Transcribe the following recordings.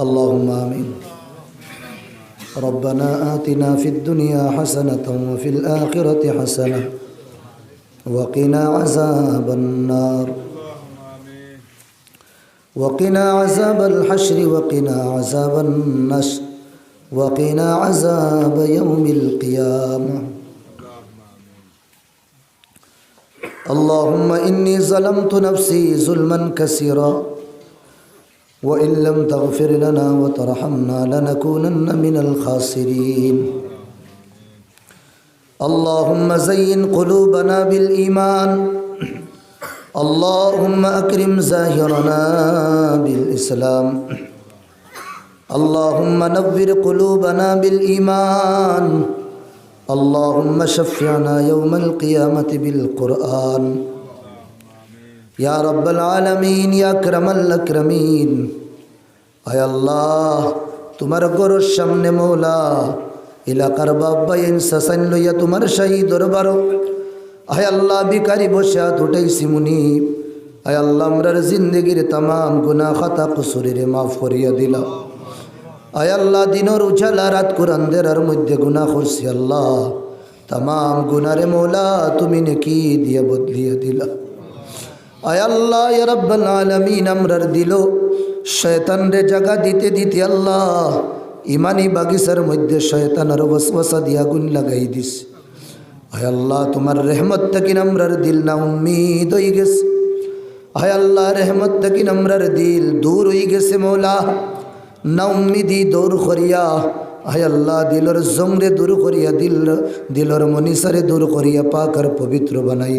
اللهم آمين. ربنا آتنا في الدنيا حسنة وفي الآخرة حسنة وقنا عذاب النار. وقنا عذاب الحشر وقنا عذاب النشر وقنا عذاب يوم القيامة. اللهم إني ظلمت نفسي ظلما كثيرا وإن لم تغفر لنا وترحمنا لنكونن من الخاسرين. اللهم زين قلوبنا بالإيمان. اللهم أكرم زاهرنا بالإسلام. اللهم نور قلوبنا بالإيمان. اللهم شفعنا يوم القيامة بالقرآن. ইয়া রব্বাল আলমিন, ইয়া ক্রমাল্লা ক্রমিন আয় আল্লাহ, তোমার গরুর সামনে মৌলা, এলাকার বাব্বাইন শাসান লইয়া তোমার শাহী দরবার। আয় আল্লাহ বিকারি বসা উঠাইছি মুনি। আয় আল্লাহ, আমরার জিন্দগির তাম গুনা খাতা কুসুরিরে মাফ করিয়া দিলা আয় আল্লাহ, দিনর উজালা রাত কোরআন দেরার মধ্যে গুনা করছি আল্লাহ। তাম গুনারে মৌলা, তুমি নাকি দিয়া বদলিয়া দিলা। আয় আল্লাহ, ইয়া রাব্বাল আলামিন, আমরার দিল। শয়তান রে জায়গা দিতে দিতে আল্লাহ, ইমানি বাগিচার মধ্যে শয়তানের ওয়াসওয়াসা দিয়া গুণ লাগাই দিস। আয় আল্লাহ, তোমার রহমত থেকে আমরার দিল না উম্মিদ হয়ে গেছে। আয় আল্লাহ, রহমত থেকে আমরার দিল দূর হয়ে গেছে মৌলা। না উম্মিদি দৌড় করিয়া, আয় আল্লাহ, দিলর জমরে দূর করিয়া, দিল দিলর মনীষারে দূর করিয়া পাক আর পবিত্র বানাই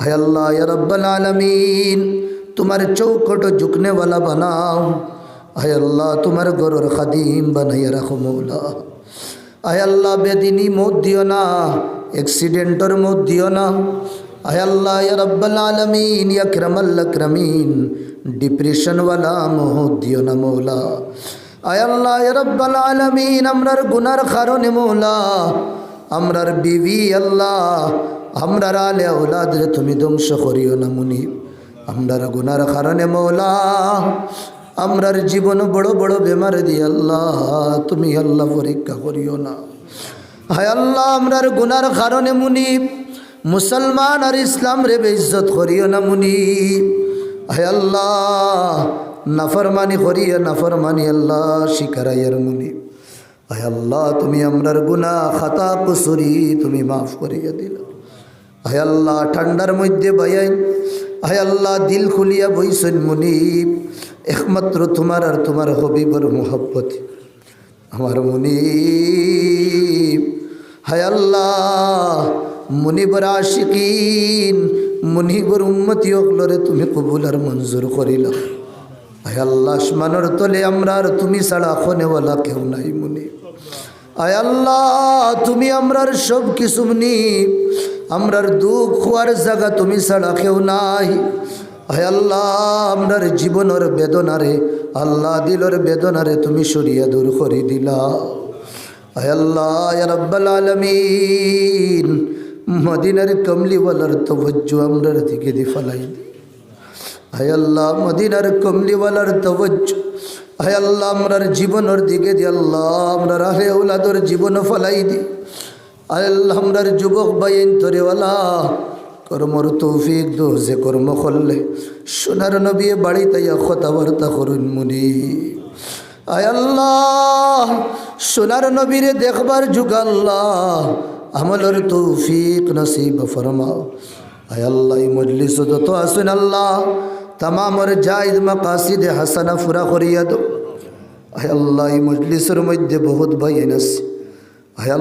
হায় ইয়া রব্বাল আলামিন, তোমার চৌকট ঝুকনেওয়ালা বানাও। হায় আল্লাহ, তোমার গরুর খাদিম বানাইয়া রাখো মৌলা। আয় আল্লাহ, বেদিনী মত দিও না অ্যাক্সিডেন্টর মত দিও না। আয় আল্লাহ, ইয়া রব্বাল আলামিন, ইয়া ক্রমাল ক্রমিন ডিপ্রেশনওয়ালা মত দিও না মৌলা। আয় আল্লাহ, ইয়া রব্বাল আলামিন, আমরার গুনার কারণে মৌলা। আমরার বিবি আল্লাহ আমরার আলে রে, তুমি ধ্বংস করিও না মুনি। আমরার গুনার কারণে মৌলা। আমরার জীবন বড় বড় বেমার দিয়ে আল্লাহ, তুমি আল্লাহ পরীক্ষা করিও না। হায় আল্লাহ, আমরার গুনার কারণে মুনি। মুসলমান আর ইসলাম রে বেইজ্জত করিও না মুনি। হায় আল্লাহ, নাফরমানি করিয়া নাফরমানি আল্লাহ শিকারাইয়ার মুনি। আয় আল্লাহ, তুমি আমরার গুনা খাতা কুসুরি, তুমি মাফ করিয়া দিল। আয় আল্লাহ ঠান্ডার মধ্যে বায়াই আয় আল্লাহ দিল খুলিয়া বইসন মুনিব। একমাত্র তোমার আর তোমার হবিবর মোহব্বত। আমার মুনিব। হায় আল্লাহ, মুনিবর আশিকিন, মুনিবর উন্মতি অকলরে তুমি কবুল আর মঞ্জুর করিল। আয় আল্লাহ, আসমানোর তলে আমরা আর তুমি ছাড়া খনেওয়ালা কেউ নাই মুনিব। আয় আল্লাহ, তুমি আমরার সব কিছু নি আমরার দুঃখ হওয়ার জায়গা তুমি ছাড়া কেউ নাই। আয় আল্লাহ, আমরার জীবনের বেদনারে, আল্লাহ দিলর বেদনারে তুমি সরিয়া দূর করে দিলা। আয় আল্লাহ রব্বাল আলমিন, মদিনার কমলিওয়ালার তবজ্জু আমরার দিকে দি ফলাই দি। আয় আল্লাহ, মদিনার কমলিওয়ালার তবজ্জু হায় আল্লাহ, আমরার জীবনের দিকে দি আল্লাহ, আমরার আহে ওলাদর জীবন ফলাই দি। আল্লাহ আমরার যুবক বাইন তরেওয়ালা, কর্মর তৌফিক দো যে কর্ম করলে। সোনার নবী বাড়ি তাইয়া কথাবার্তা করুন মুনি। আয় আল্লাহ, সোনার নবীরে দেখবার যুগ আল্লাহ, আমলের তৌফিক নসিব ফরমাও। আয় আল্লাহ মজলিস যত আসুন আল্লাহ, তামামর জায়দ মাকাসিদে হাসানা ফুরা করিয়া দো আয় আল্লাহ মজলিসের মধ্যে বহুত বাইন আছে। আয়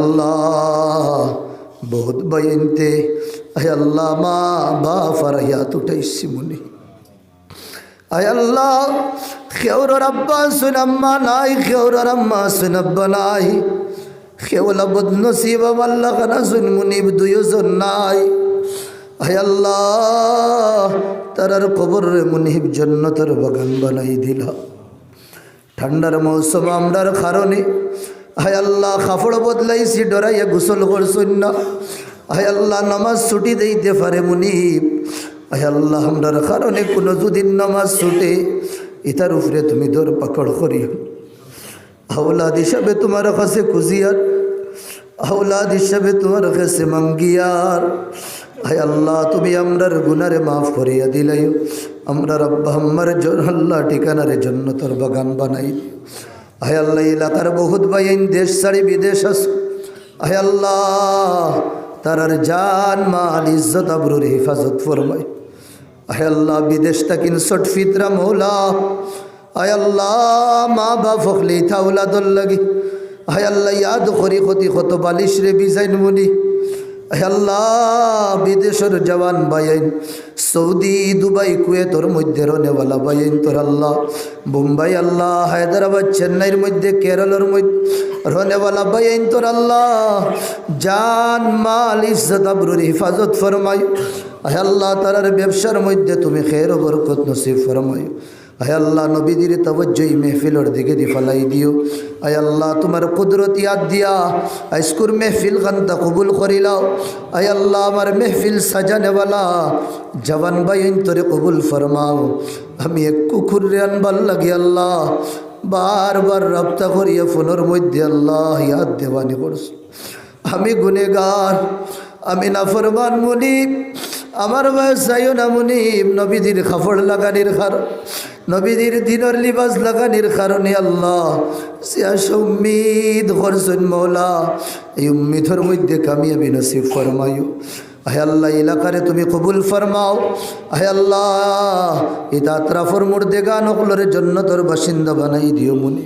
বহুত বাইনতে আয় আল্লাহ, মা বা ফারাহিয়াত উঠাইছি মুনি। আয় আল্লাহ, খেউর আব্বা সুনাম্মা নাই, খেউর আম্মা সুনাব্বা নাই। খেউলা বদনসিব আল্লাহ খানা সুন মুনিব দুইজন নাই। আয় আল্লাহ তারার কবর মুনিব জন্নতর বাগান বানাই দিল। ঠান্ডার মৌসুম আমরার কারণে হায় আল্লাহ কাপড় বদলাইছি, ডরাইয়া গোসল করছুন না। হায় আল্লাহ, নামাজ ছুটি দিতে পারে মুনিব হায় আল্লাহ, আমরার কারণে কোনো যদি নামাজ ছুটে ইতার উপরে তুমি দর পাকড় করিও। আউলাদ হিসাবে তোমার কাছে খুঁজিয়ার আউলাদ হিসাবে তোমার কাছে মাঙ্গিয়ার। হায় আল্লাহ, তুমি আমরার গুনারে মাফ করিয়া দিলাই আমরা রব্বা আম্মার আল্লাহ ঠিকানার জন্য তোর বাগান বানাই হায় আল্লাহ এলাকার বহুত বাইন দেশ ছাড়ি বিদেশ আস হায় আল্লাহ, তারার জান, মাল, ইজ্জত, আবরুর হেফাজত ফরমাই আয় আল্লাহ, বিদেশ তাকিন সট ফিতরা মৌলা। আয় আল্লাহ, মা বা ফখলি থাউলাদর লাগি। আয় আল্লাহ, ইয়াদ করি ক্ষতি কত বালিশ রে বিজাইন মুনি। আয় আল্লাহ, বিদেশের জওয়ান বাইন সৌদি, দুবাই, কুয়েতর মধ্যে রনেওয়ালা বাইন তোর আল্লাহ। মুম্বাই আল্লাহ, হায়দ্রাবাদ, চেন্নাইয়ের মধ্যে কেরলের মধ্যে রনেওয়ালা বাইন তোর আল্লাহ। জান, মাল, ইজ্জত, আবরুর হিফাজত ফরমাই আল্লাহ, তারার ব্যবসার মধ্যে তুমি খের বরকত নসিব ফরমাই আয় আল্লাহ নবীদের তবজ্জই মেহফিলর দিকে দি ফলাই দিও। আয় আল্লাহ তোমার কুদরত ইয়াদ দিয়া আইসকুর মেহফিল খান্তা কবুল করিলাও আয় আল্লাহ আমার মেহফিল সাজানেওয়ালা জওয়ান বাইন তোরে কবুল ফরমাও। আমি এক কুকুর আনবার লাগি আল্লাহ, বারবার রপ্তা করিয়া ফোনের মধ্যে আল্লাহ ইয়াদ দেওয়ানি করছ। আমি গুনেগার আমি না নাফরমান মুনিব আমার বয়স যাইও না মুনিব নবীদের খাফড় লাগানির কার নবীদের দিনের লিবাস লাগানির কারণে আল্লাহ উম্মিদ করছেন মৌলা, এই উম্মিদর মধ্যে কামিয়াবি নসিব ফরমায়ু আহে আল্লাহ, এলাকারে তুমি কবুল ফরমাও। আহে আল্লাহ ইতা ত্রাফর মুর্দে গান অকলরে জন্য তোর বাসিন্দা বানাই দিও মুনি।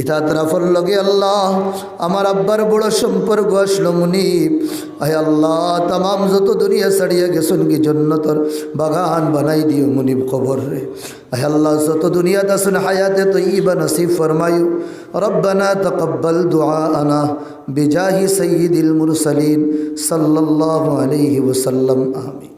ইতা তরফর লগে আল্লাহ, আমার আব্বার বড় সম্পর্ক আসলো মুনিব। আয় আল্লাহ তাম যত দুনিয়া সারিয়া গেছন কি জন্য তোর বাগান বানাই দিও মুনিব খবর রে। আয় আল্লাহ, যত দুনিয়া দাসুন হায়াতে তো ইবা নসিব ফরমায়ু। রব্বানা তকব্বল দোয়া আনা বিজাহি সঈদ ইল মুরসলিন। সাল্লাহ আলহি ওসাল্লাম আহমিন